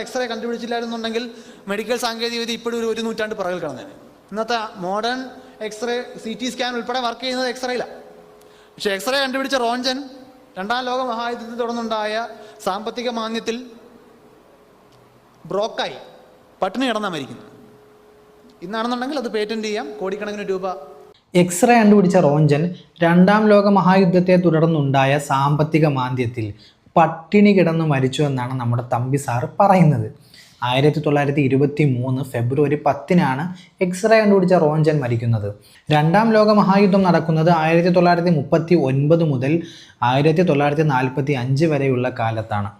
X-ray കണ്ടുപിടിച്ചില്ലായിരുന്നുണ്ടെങ്കിൽ medical സാങ്കേതികവിദ്യ ഇപ്പോഴും ഒരു ഒരു നൂറ്റാണ്ട് പുറകിൽ കിടന്നേനെ ഇന്നത്തെ modern x-ray C T scan ഉൾപ്പെടെ വർക്ക് ചെയ്യുന്നത് എക്സ്റേയിലാണ് പക്ഷേ എക്സ്റേ കണ്ടുപിടിച്ച റോഞ്ചൻ രണ്ടാം ലോക മഹായുദ്ധത്തിൽ തുടർന്നുണ്ടായ സാമ്പത്തിക മാന്യത്തിൽ ബ്രോക്കായി. പട്ടിണി കിടന്നാ മരിക്കുന്നു. ഇന്നാണെന്നുണ്ടെങ്കിൽ അത് പേറ്റന്റ് ചെയ്യാം. കോടിക്കണക്കിന് രൂപ. എക്സ്റേ കണ്ടുപിടിച്ച റോഞ്ചൻ രണ്ടാം ലോക മഹായുദ്ധത്തെ തുടർന്നുണ്ടായ സാമ്പത്തിക മാന്ദ്യത്തിൽ പട്ടിണി കിടന്ന് മരിച്ചു എന്നാണ് നമ്മുടെ തമ്പി സാറ് പറയുന്നത്. ആയിരത്തി തൊള്ളായിരത്തി ഇരുപത്തി മൂന്ന് ഫെബ്രുവരി പത്തിനാണ് എക്സ്റേ കണ്ടുപിടിച്ച റോഞ്ചൻ മരിക്കുന്നത്. രണ്ടാം ലോക മഹായുദ്ധം നടക്കുന്നത് ആയിരത്തി തൊള്ളായിരത്തി മുപ്പത്തി ഒൻപത് മുതൽ ആയിരത്തി തൊള്ളായിരത്തി നാൽപ്പത്തി അഞ്ച് വരെയുള്ള കാലത്താണ്.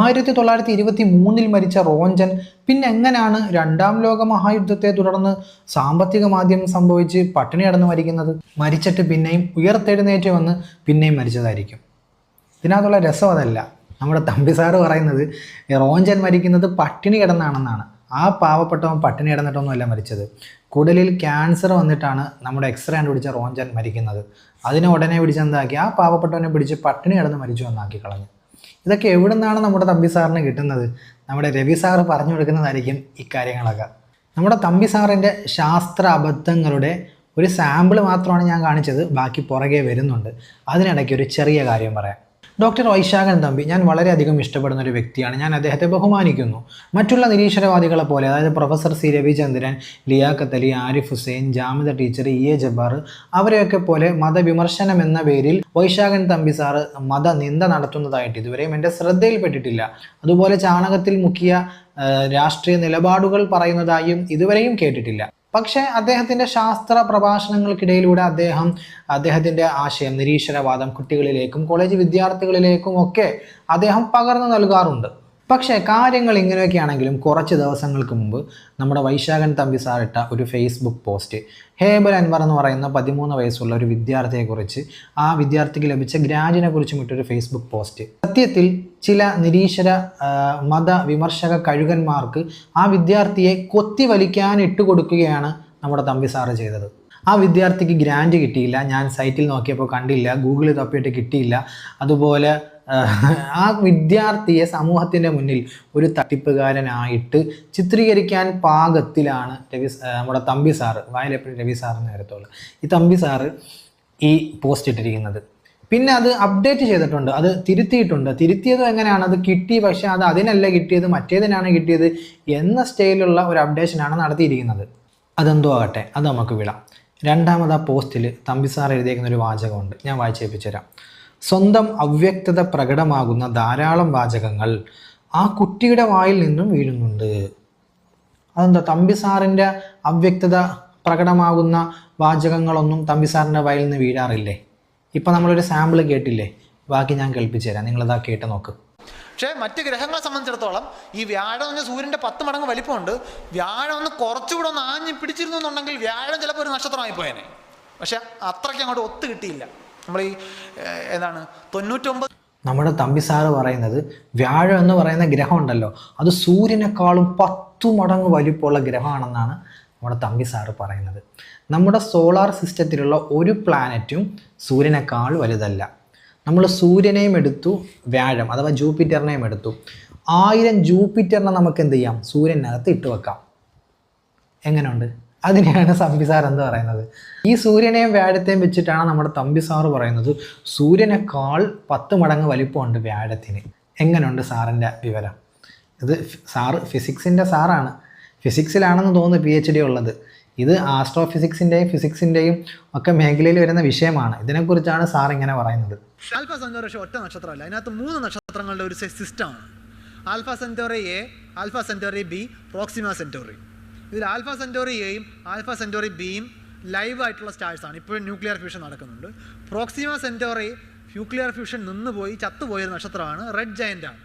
ആയിരത്തി തൊള്ളായിരത്തി ഇരുപത്തി മൂന്നിൽ മരിച്ച റോഞ്ചൻ പിന്നെ എങ്ങനെയാണ് രണ്ടാം ലോക മഹായുദ്ധത്തെ തുടർന്ന് സാമ്പത്തിക മാധ്യമം സംഭവിച്ച് പട്ടിണി കിടന്ന് മരിക്കുന്നത്? മരിച്ചിട്ട് പിന്നെയും ഉയർത്തെഴുന്നേറ്റ് വന്ന് പിന്നെയും മരിച്ചതായിരിക്കും. ഇതിനകത്തുള്ള രസം അതല്ല. നമ്മുടെ തമ്പി സാറ് പറയുന്നത് റോഞ്ചൻ മരിക്കുന്നത് പട്ടിണി കിടന്നാണെന്നാണ്. ആ പാവപ്പെട്ടവൻ പട്ടിണി കിടന്നിട്ടൊന്നുമല്ല മരിച്ചത്. കുടലിൽ ക്യാൻസർ വന്നിട്ടാണ് നമ്മുടെ എക്സ്റേ കണ്ടുപിടിച്ച റോഞ്ചൻ മരിക്കുന്നത്. അതിനെ ഉടനെ പിടിച്ചെന്താക്കി ആ പാവപ്പെട്ടവനെ പിടിച്ച് പട്ടിണി കിടന്ന് മരിച്ചു എന്നാക്കി കളഞ്ഞു. ഇതൊക്കെ എവിടെ നിന്നാണ് നമ്മുടെ തമ്പി സാറിന് കിട്ടുന്നത്? നമ്മുടെ രവി സാറ് പറഞ്ഞു കൊടുക്കുന്നതായിരിക്കും ഇക്കാര്യങ്ങളൊക്കെ. നമ്മുടെ തമ്പി സാറിന്റെ ശാസ്ത്ര അബദ്ധങ്ങളുടെ ഒരു സാമ്പിൾ മാത്രമാണ് ഞാൻ കാണിച്ചത്. ബാക്കി പുറകെ വരുന്നുണ്ട്. അതിനിടയ്ക്ക് ഒരു ചെറിയ കാര്യം പറയാം. ഡോക്ടർ വൈശാഖൻ തമ്പി ഞാൻ വളരെയധികം ഇഷ്ടപ്പെടുന്ന ഒരു വ്യക്തിയാണ്. ഞാൻ അദ്ദേഹത്തെ ബഹുമാനിക്കുന്നു. മറ്റുള്ള നിരീശ്വരവാദികളെ പോലെ അതായത് professor C. Ravichandran Liaquat Ali Arif Hussain Jamida teacher E. A. Jabbar അവരെയൊക്കെ പോലെ മതവിമർശനം എന്ന പേരിൽ വൈശാഖൻ തമ്പി സാറ് മതനിന്ദ നടത്തുന്നതായിട്ട് ഇതുവരെയും എന്റെ ശ്രദ്ധയിൽപ്പെട്ടിട്ടില്ല. അതുപോലെ ചാണകത്തിൽ മുക്കിയ രാഷ്ട്രീയ നിലപാടുകൾ പറയുന്നതായും ഇതുവരെയും കേട്ടിട്ടില്ല. പക്ഷേ അദ്ദേഹത്തിന്റെ ശാസ്ത്ര പ്രഭാഷണങ്ങൾക്കിടയിലൂടെ അദ്ദേഹം അദ്ദേഹത്തിന്റെ ആശയം നിരീശ്വരവാദം കുട്ടികളിലേക്കും കോളേജ് വിദ്യാർത്ഥികളിലേക്കും ഒക്കെ അദ്ദേഹം പകർന്നു നൽകാറുണ്ട്. പക്ഷേ കാര്യങ്ങൾ ഇങ്ങനെയൊക്കെ ആണെങ്കിലും കുറച്ച് ദിവസങ്ങൾക്ക് മുമ്പ് നമ്മുടെ വൈശാഖൻ തമ്പി സാറിട്ട ഒരു ഫേസ്ബുക്ക് പോസ്റ്റ് ഹേബൽ അൻവർ എന്ന് പറയുന്ന പതിമൂന്ന് വയസ്സുള്ള ഒരു വിദ്യാർത്ഥിയെക്കുറിച്ച് ആ വിദ്യാർത്ഥിക്ക് ലഭിച്ച ഗ്രാജിനെ കുറിച്ചും ഇട്ടൊരു ഫേസ്ബുക്ക് പോസ്റ്റ് സത്യത്തിൽ ചില നിരീശ്വര മത വിമർശക കഴുകന്മാർക്ക് ആ വിദ്യാർത്ഥിയെ കൊത്തി വലിക്കാൻ ഇട്ടുകൊടുക്കുകയാണ് നമ്മുടെ തമ്പി സാറ് ചെയ്തത്. ആ വിദ്യാർത്ഥിക്ക് ഗ്രാൻഡ് കിട്ടിയില്ല. ഞാൻ സൈറ്റിൽ നോക്കിയപ്പോൾ കണ്ടില്ല. ഗൂഗിളിൽ തപ്പിയിട്ട് കിട്ടിയില്ല. അതുപോലെ ആ, വിദ്യാർത്ഥിയെ സമൂഹത്തിന്റെ മുന്നിൽ ഒരു തട്ടിപ്പുകാരനായിട്ട് ചിത്രീകരിക്കാൻ പാകത്തിലാണ് രവി നമ്മുടെ തമ്പി സാറ് വായലെപ്പഴി രവി സാറിന് നേരത്തോളം ഈ തമ്പി സാറ് ഈ പോസ്റ്റ് ഇട്ടിരിക്കുന്നത്. പിന്നെ അത് അപ്ഡേറ്റ് ചെയ്തിട്ടുണ്ട് അത് തിരുത്തിയിട്ടുണ്ട്. തിരുത്തിയത് എങ്ങനെയാണ്? അത് കിട്ടി പക്ഷെ അത് അതിനല്ല കിട്ടിയത് മറ്റേതിനാണ് കിട്ടിയത് എന്ന സ്റ്റൈലുള്ള ഒരു അപ്ഡേഷനാണ് നടത്തിയിരിക്കുന്നത്. അതെന്തോ ആകട്ടെ അത് നമുക്ക് വിടാം. രണ്ടാമത് ആ പോസ്റ്റിൽ തമ്പി സാർ എഴുതിയേക്കുന്ന ഒരു വാചകമുണ്ട്. ഞാൻ വായിച്ചേപ്പിച്ചു തരാം സ്വന്തം അവ്യക്തത പ്രകടമാകുന്ന ധാരാളം വാചകങ്ങൾ ആ കുട്ടിയുടെ വായിൽ നിന്നും വീഴുന്നുണ്ട്. അതെന്താ? തമ്പി സാറിന്റെ അവ്യക്തത പ്രകടമാകുന്ന വാചകങ്ങളൊന്നും തമ്പി സാറിന്റെ വായിൽ നിന്ന് വീഴാറില്ലേ? ഇപ്പം നമ്മളൊരു സാമ്പിൾ കേട്ടില്ലേ? ബാക്കി ഞാൻ കേൾപ്പിച്ചു തരാം. നിങ്ങളതാ കേട്ട് നോക്ക്. പക്ഷേ മറ്റ് ഗ്രഹങ്ങളെ സംബന്ധിച്ചിടത്തോളം ഈ വ്യാഴം എന്ന് സൂര്യന്റെ പത്ത് മടങ്ങ് വലിപ്പമുണ്ട്. വ്യാഴം ഒന്ന് കുറച്ചുകൂടെ ഒന്ന് ആഞ്ഞ് പിടിച്ചിരുന്നു എന്നുണ്ടെങ്കിൽ വ്യാഴം ചിലപ്പോൾ ഒരു നക്ഷത്രമായി പോയേനെ. പക്ഷെ അത്രയ്ക്ക് അങ്ങോട്ട് ഒത്തു കിട്ടിയില്ല. നമ്മൾ ഈ എന്താണ് തൊണ്ണൂറ്റൊമ്പത് നമ്മുടെ തമ്പി സാറ് പറയുന്നത് വ്യാഴം എന്ന് പറയുന്ന ഗ്രഹം ഉണ്ടല്ലോ അത് സൂര്യനേക്കാളും പത്തു മടങ്ങ് വലിപ്പമുള്ള ഗ്രഹമാണെന്നാണ് നമ്മുടെ തമ്പി സാറ് പറയുന്നത്. നമ്മുടെ സോളാർ സിസ്റ്റത്തിലുള്ള ഒരു പ്ലാനറ്റും സൂര്യനേക്കാൾ വലുതല്ല. നമ്മൾ സൂര്യനെയും എടുത്തു വ്യാഴം അഥവാ ജൂപ്പിറ്ററിനെയും എടുത്തു. ആയിരം ജൂപ്പിറ്ററിനെ നമുക്ക് എന്ത് ചെയ്യാം? സൂര്യനകത്ത് ഇട്ട് വെക്കാം. എങ്ങനെയുണ്ട്? അതിനെയാണ് തമ്പി സാർ എന്ന് പറയുന്നത്. ഈ സൂര്യനെയും വ്യാഴത്തെയും വെച്ചിട്ടാണ് നമ്മുടെ തമ്പി പറയുന്നത് സൂര്യനേക്കാൾ പത്ത് മടങ്ങ് വലിപ്പമുണ്ട് വ്യാഴത്തിന്. എങ്ങനെയുണ്ട് സാറിന്റെ വിവരം? ഇത് സാറ് ഫിസിക്സിന്റെ സാറാണ്. ഫിസിക്സിലാണെന്ന് തോന്നുന്നു പി എച്ച് ഡി ഉള്ളത്. ഇത് ആസ്ട്രോ ഫിസിക്സിന്റെയും ഫിസിക്സിന്റെയും ഒക്കെ മേഖലയിൽ വരുന്ന വിഷയമാണ്. ഇതിനെക്കുറിച്ചാണ് സാർ ഇങ്ങനെ പറയുന്നത്. ആൽഫ പക്ഷേ ഒറ്റ നക്ഷത്രമല്ല. അതിനകത്ത് മൂന്ന് നക്ഷത്രങ്ങളുടെ ഒരു സിസ്റ്റമാണ്. Alpha Centauri A Alpha Centauri B Proxima Centauri ഇതിൽ ആൽഫ സെന്റോറി എയും ആൽഫ സെന്റോറി ബിയും ലൈവ് ആയിട്ടുള്ള സ്റ്റാർസ് ആണ്. ഇപ്പോഴും ന്യൂക്ലിയർ ഫ്യൂഷൻ നടക്കുന്നുണ്ട്. പ്രോക്സിമ സെന്റോറി ന്യൂക്ലിയർ ഫ്യൂഷൻ നിന്നുപോയി ചത്തുപോയൊരു നക്ഷത്രമാണ് റെഡ് ജയന്റ് ആണ്.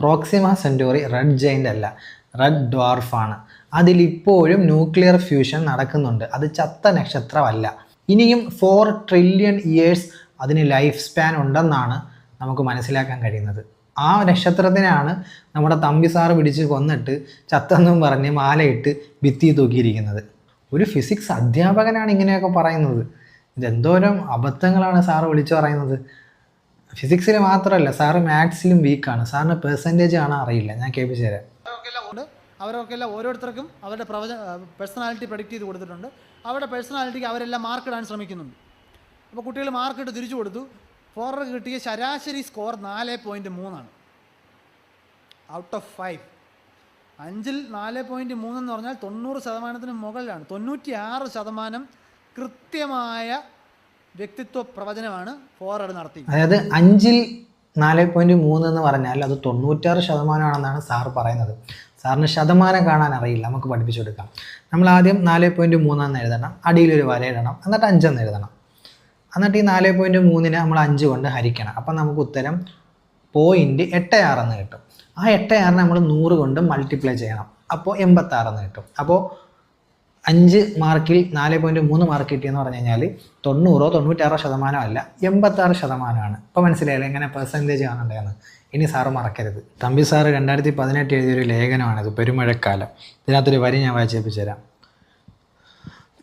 പ്രോക്സിമ സെന്റോറി റെഡ് ജയന്റ് അല്ല റെഡ് ഡ്വാർഫാണ് അതിലിപ്പോഴും ന്യൂക്ലിയർ ഫ്യൂഷൻ നടക്കുന്നുണ്ട്. അത് ചത്ത നക്ഷത്രമല്ല. ഇനിയും ഫോർ ട്രില്യൺ ഇയേഴ്സ് അതിന് ലൈഫ് സ്പാൻ ഉണ്ടെന്നാണ് നമുക്ക് മനസ്സിലാക്കാൻ കഴിയുന്നത്. ആ നക്ഷത്രത്തിനാണ് നമ്മുടെ തമ്പി സാറ് പിടിച്ച് കൊന്നിട്ട് ചത്തെന്നും പറഞ്ഞ് മാലയിട്ട് ഭിത്തി തൂക്കിയിരിക്കുന്നത്. ഒരു ഫിസിക്സ് അധ്യാപകനാണ് ഇങ്ങനെയൊക്കെ പറയുന്നത്. ഇതെന്തോരം അബദ്ധങ്ങളാണ് സാറ് വിളിച്ചു പറയുന്നത്. ഫിസിക്സിൽ മാത്രമല്ല സാറ് മാത്സിലും വീക്കാണ്. സാറിന് പെർസെന്റേജ് കാണാൻ അറിയില്ല. ഞാൻ കേൾപ്പിച്ചു തരാം. അവരൊക്കെ എല്ലാം ഓരോരുത്തർക്കും അവരുടെ പ്രവച പേഴ്സണാലിറ്റി പ്രഡിക്റ്റ് ചെയ്ത് കൊടുത്തിട്ടുണ്ട്. അവരുടെ പേഴ്സണാലിറ്റിക്ക് അവരെല്ലാം മാർക്ക് ഇടാൻ ശ്രമിക്കുന്നുണ്ട്. അപ്പോൾ കുട്ടികൾ മാർക്ക് ഇട്ട് തിരിച്ചു കൊടുത്തു. ഫോറർ കിട്ടിയ ശരാശരി സ്കോർ നാല് പോയിന്റ് മൂന്നാണ്. ഔട്ട് ഓഫ് ഫൈവ് അഞ്ചിൽ നാല് പോയിന്റ് മൂന്നെന്ന് പറഞ്ഞാൽ തൊണ്ണൂറ് ശതമാനത്തിന് മുകളിലാണ്. തൊണ്ണൂറ്റി ആറ് ശതമാനം കൃത്യമായ വ്യക്തിത്വ പ്രവചനമാണ് ഫോറർ നടത്തിയത് അതായത് അഞ്ചിൽ നാല് പോയിന്റ് മൂന്ന് എന്ന് പറഞ്ഞാൽ അത് തൊണ്ണൂറ്റാറ് ശതമാനമാണെന്നാണ് സാർ പറയുന്നത്. സാറിന് ശതമാനം കാണാൻ അറിയില്ല. നമുക്ക് പഠിപ്പിച്ചു കൊടുക്കാം നമ്മൾ ആദ്യം നാല് പോയിന്റ് മൂന്നെന്ന് എഴുതണം. അടിയിലൊരു ഇടണം. എന്നിട്ട് അഞ്ചെന്ന് എഴുതണം. എന്നിട്ട് ഈ നാല് പോയിന്റ് മൂന്നിനെ നമ്മൾ അഞ്ച് കൊണ്ട് ഹരിക്കണം. അപ്പം നമുക്ക് ഉത്തരം പോയിന്റ് എട്ട് ആറെന്ന് കിട്ടും. ആ എട്ട് ആറിനെ നമ്മൾ നൂറ് കൊണ്ട് മൾട്ടിപ്ലൈ ചെയ്യണം. അപ്പോൾ എൺപത്താറെന്ന് കിട്ടും. അപ്പോൾ അഞ്ച് മാർക്കിൽ നാല് പോയിന്റ് മൂന്ന് മാർക്ക് കിട്ടിയെന്ന് പറഞ്ഞു കഴിഞ്ഞാൽ തൊണ്ണൂറോ തൊണ്ണൂറ്റാറോ ശതമാനം അല്ല എൺപത്താറ് ശതമാനമാണ്. ഇപ്പോൾ മനസ്സിലായില്ല എങ്ങനെ പെർസെന്റേജ് കാണണ്ടേന്ന്? ഇനി സാറ് മറക്കരുത്. തമ്പി സാറ് രണ്ടായിരത്തി പതിനെട്ട് എഴുതിയൊരു ലേഖനമാണിത് പെരുമഴക്കാലം. ഇതിനകത്തൊരു വരി ഞാൻ വായിച്ചേപ്പിച്ചു തരാം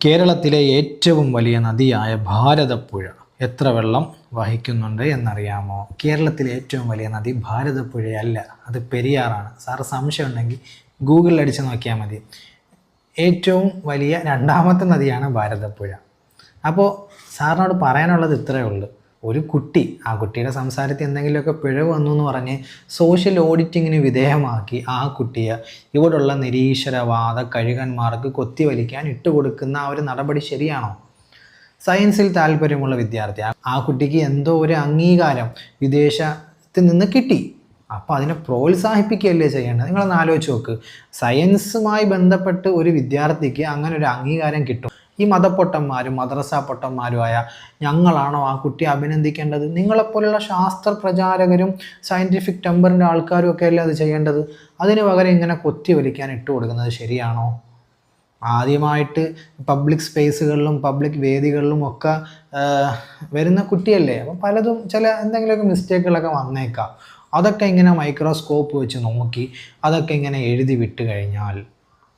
കേരളത്തിലെ ഏറ്റവും വലിയ നദിയായ ഭാരതപ്പുഴ എത്ര വെള്ളം വഹിക്കുന്നുണ്ട് എന്നറിയാമോ? കേരളത്തിലെ ഏറ്റവും വലിയ നദി ഭാരതപ്പുഴയല്ല. അത് പെരിയാറാണ്. സാറ് സംശയം ഉണ്ടെങ്കിൽ ഗൂഗിളിൽ അടിച്ച് നോക്കിയാൽ മതി. ഏറ്റവും വലിയ രണ്ടാമത്തെ നദിയാണ് ഭാരതപ്പുഴ. അപ്പോൾ സാറിനോട് പറയാനുള്ളത് ഇത്രയേ ഉള്ളൂ. ഒരു കുട്ടി ആ കുട്ടിയുടെ സംസാരത്തിൽ എന്തെങ്കിലുമൊക്കെ പിഴവ് വന്നു എന്ന് പറഞ്ഞ് സോഷ്യൽ ഓഡിറ്റിങ്ങിന് വിധേയമാക്കി ആ കുട്ടിയെ ഇവിടുള്ള നിരീശ്വരവാദ കഴുകന്മാർക്ക് കൊത്തിവലിക്കാൻ ഇട്ടുകൊടുക്കുന്ന ആ ഒരു നടപടി ശരിയാണോ? സയൻസിൽ താല്പര്യമുള്ള വിദ്യാർത്ഥി ആ- കുട്ടിക്ക് എന്തോ ഒരു അംഗീകാരം വിദേശത്ത് നിന്ന് കിട്ടി. അപ്പോൾ അതിനെ പ്രോത്സാഹിപ്പിക്കുകയല്ലേ ചെയ്യേണ്ടത്? നിങ്ങളൊന്ന് ആലോചിച്ച് നോക്ക്. സയൻസുമായി ബന്ധപ്പെട്ട് ഒരു വിദ്യാർത്ഥിക്ക് അങ്ങനെ ഒരു അംഗീകാരം കിട്ടും. ഈ മതപ്പൊട്ടന്മാരും മദ്രസ പൊട്ടന്മാരുമായ ഞങ്ങളാണോ ആ കുട്ടിയെ അഭിനന്ദിക്കേണ്ടത്? നിങ്ങളെപ്പോലുള്ള ശാസ്ത്ര പ്രചാരകരും സയന്റിഫിക് ടെമ്പറിന്റെ ആൾക്കാരും ഒക്കെ അല്ലേ അത് ചെയ്യേണ്ടത്? അതിന് പകരം ഇങ്ങനെ കൊത്തി വലിക്കാൻ ഇട്ട് കൊടുക്കുന്നത് ശരിയാണോ? ആദ്യമായിട്ട് പബ്ലിക് സ്പേസുകളിലും പബ്ലിക് വേദികളിലും ഒക്കെ വരുന്ന കുട്ടിയല്ലേ? അപ്പം പലതും ചില എന്തെങ്കിലുമൊക്കെ മിസ്റ്റേക്കുകളൊക്കെ വന്നേക്കാം. അതൊക്കെ ഇങ്ങനെ മൈക്രോസ്കോപ്പ് വെച്ച് നോക്കി അതൊക്കെ ഇങ്ങനെ എഴുതി വിട്ട് കഴിഞ്ഞാൽ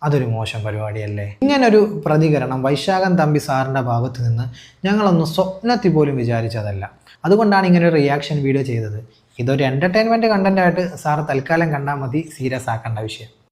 അതൊരു മോശം പരിപാടിയല്ലേ? ഇങ്ങനൊരു പ്രതികരണം വൈശാഖൻ തമ്പി സാറിന്റെ ഭാഗത്ത് നിന്ന് ഞങ്ങളൊന്നും സ്വപ്നത്തിൽ പോലും വിചാരിച്ചതല്ല. അതുകൊണ്ടാണ് ഇങ്ങനെ ഒരു റിയാക്ഷൻ വീഡിയോ ചെയ്തത്. ഇതൊരു എന്റർടൈൻമെന്റ് കണ്ടന്റായിട്ട് സാർ തൽക്കാലം കണ്ടാൽ മതി സീരിയസ് ആക്കേണ്ട വിഷയം.